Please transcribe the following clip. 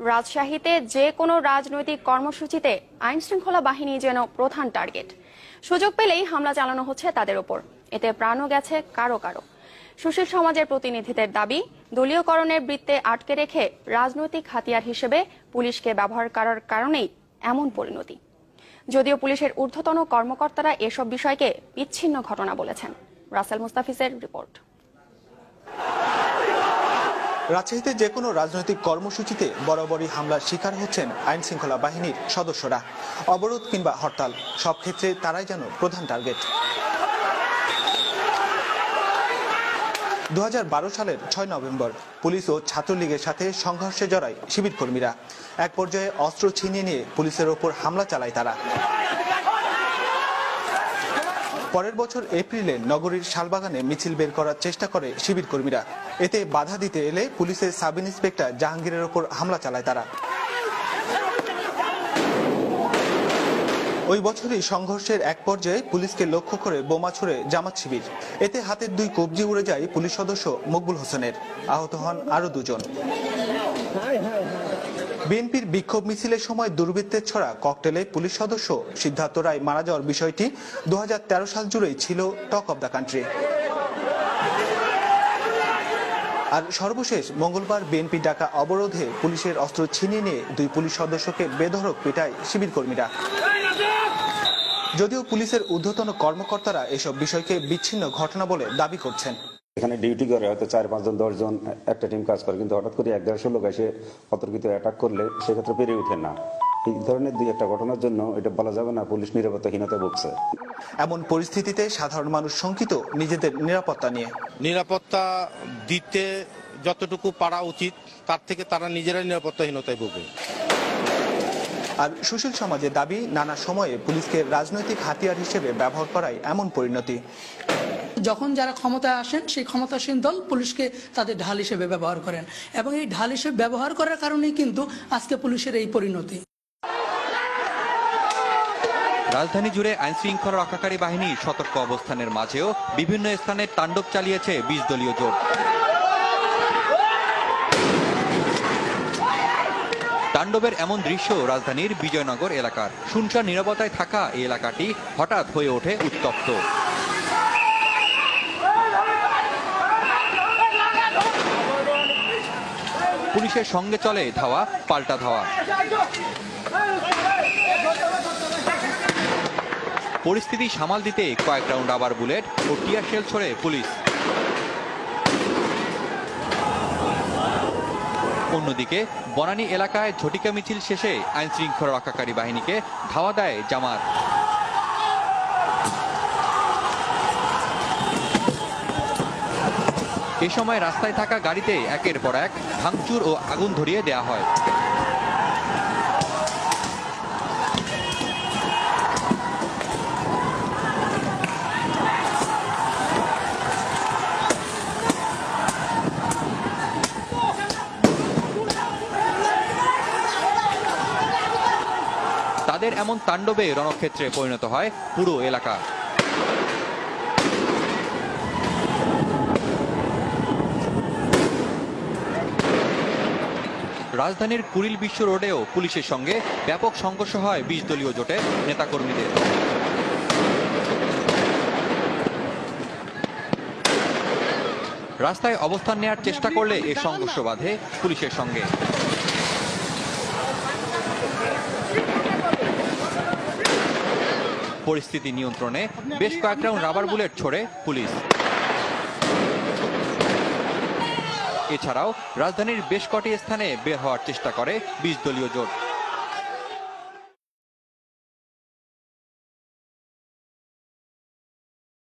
রাজশাহীতে যে কোনো রাজনৈতিক কর্মসূচিতে আইন শৃঙ্খলা বাহিনী যেন প্রধান টার্গেট। সুযোগ পেলেই হামলা চালানো হচ্ছে তাদের ওপর। এতে প্রাণও গেছে কারও কারও। সুশীল সমাজের প্রতিনিধিদের দাবি, দলীয়করণের বৃত্তে আটকে রেখে রাজনৈতিক হাতিয়ার হিসেবে পুলিশকে ব্যবহার করার কারণেই এমন পরিণতি। যদিও পুলিশের ঊর্ধ্বতন কর্মকর্তারা এসব বিষয়কে বিচ্ছিন্ন ঘটনা বলেছেন। রাসেল মুস্তাফিজের রিপোর্ট। রাজশাহীতে যে কোনো রাজনৈতিক কর্মসূচিতে বরাবরই হামলার শিকার হচ্ছেন আইন শৃঙ্খলা বাহিনীর সদস্যরা। অবরোধ কিংবা হরতাল, সব ক্ষেত্রে তারাই যেন প্রধান টার্গেট। দু হাজার বারো সালের ছয় নভেম্বর, পুলিশ ও ছাত্রলীগের সাথে সংঘর্ষে জড়ায় শিবির কর্মীরা। এক পর্যায়ে অস্ত্র ছিনিয়ে নিয়ে পুলিশের ওপর হামলা চালায় তারা। পরের বছর এপ্রিলে নগরীর শালবাগানে মিছিল বের করার চেষ্টা করে শিবির কর্মীরা। এতে বাধা দিতে এলে পুলিশের সাব ইন্সপেক্টর জাহাঙ্গীরের ওপর হামলা চালায় তারা। ওই বছরই সংঘর্ষের এক পর্যায়ে পুলিশকে লক্ষ্য করে বোমা ছুড়ে জামাত শিবির। এতে হাতের দুই কবজি উড়ে যায় পুলিশ সদস্য মকবুল হোসেনের। আহত হন আরও দুজন। বিএনপির বিক্ষোভ মিছিলের সময় দুর্বৃত্তের ছড়া ককটেলে পুলিশ সদস্য সিদ্ধার্থ রায় মারা যাওয়ার বিষয়টি দু হাজার তেরো সাল জুড়েই ছিল টক অব দ্য কান্ট্রি। আর সর্বশেষ, মঙ্গলবার বিএনপি ডাকা অবরোধে পুলিশের অস্ত্র ছিনিয়ে নিয়ে দুই পুলিশ সদস্যকে বেধড়ক পেটায় শিবির কর্মীরা। যদিও পুলিশের ঊর্ধ্বতন কর্মকর্তারা এসব বিষয়কে বিচ্ছিন্ন ঘটনা বলে দাবি করছেন। এখানে ডিউটি করে হয়তো চার পাঁচজন দশজন একটা টিম কাজ করে, কিন্তু হঠাৎ করে এক দেড়শো লোক এসে অতর্কিত অ্যাটাক করলে সেক্ষেত্রে পেরে ওঠে না। এই ধরনের দুই একটা ঘটনার জন্য এটা বলা যাবে না পুলিশ নিরাপত্তাহীনতা ভুগছে। এমন পরিস্থিতিতে সাধারণ মানুষ শঙ্কিত নিজেদের নিরাপত্তা নিয়ে। নিরাপত্তা দিতে যতটুকু পারা উচিত তার থেকে তারা নিজেরাই নিরাপত্তাহীনতায় ভুগে। আর সুশীল সমাজের দাবি নানা সময়ে পুলিশকে রাজনৈতিক হাতিয়ার হিসেবে ব্যবহার করাই এমন পরিণতি। যখন যারা ক্ষমতায় আসেন সেই ক্ষমতাসীন দল পুলিশকে তাদের ঢাল হিসেবে ব্যবহার করেন। এবং এই ঢাল হিসেবে ব্যবহার করার কারণেই কিন্তু আজকে পুলিশের এই পরিণতি। রাজধানী জুড়ে আইন শৃঙ্খলা রক্ষাকারী বাহিনী সতর্ক অবস্থানের মাঝেও বিভিন্ন স্থানে তাণ্ডব চালিয়েছে বিশ দলীয় জোট। তাণ্ডবের এমন দৃশ্য রাজধানীর বিজয়নগর এলাকার। শুনশান নিরাপত্তায় থাকা এই এলাকাটি হঠাৎ হয়ে ওঠে উত্তপ্ত। পুলিশের সঙ্গে চলে ধাওয়া, পাল্টা ধাওয়া। পরিস্থিতি সামাল দিতে কয়েক রাউন্ড আবার বুলেট ও টিয়ার শেল ছড়ে পুলিশ। অন্যদিকে, বনানী এলাকায় ঝটিকা মিছিল শেষে আইন শৃঙ্খলা রক্ষাকারী বাহিনীকে ধাওয়া দেয় জামাত। এ সময় রাস্তায় থাকা গাড়িতে একের পর এক ভাঙচুর ও আগুন ধরিয়ে দেয়া হয় তাদের এমন তাণ্ডবে রণক্ষেত্রে পরিণত হয় পুরো এলাকা। রাজধানীর কুড়িল বিশ্ব রোডেও পুলিশের সঙ্গে ব্যাপক সংঘর্ষ হয় বিশ দলীয় জোটের নেতাকর্মীদের। রাস্তায় অবস্থান নেয়ার চেষ্টা করলে এ সংঘর্ষ বাধে পুলিশের সঙ্গে। পরিস্থিতি নিয়ন্ত্রণে। বেশ কয়েক রাউন্ড রাবার বুলেট ছোড়ে পুলিশ। এছাড়াও রাজধানীর বেশ কটি স্থানে বের হওয়ার চেষ্টা করে বিশ দলীয় জোট।